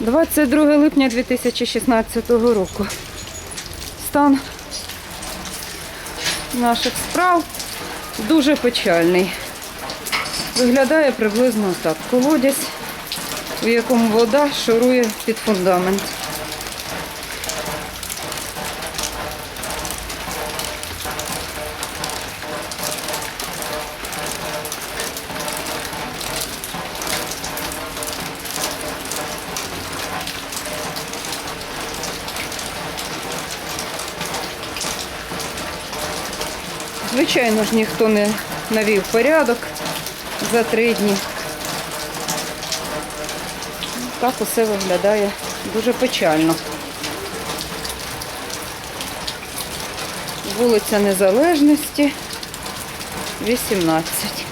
22 липня 2016 року. Стан наших справ дуже печальний. Виглядає приблизно так. Колодязь, у якому вода шурує під фундамент. Звичайно ж, ніхто не навів порядок за три дні. Так усе виглядає дуже печально. Вулиця Незалежності, 18.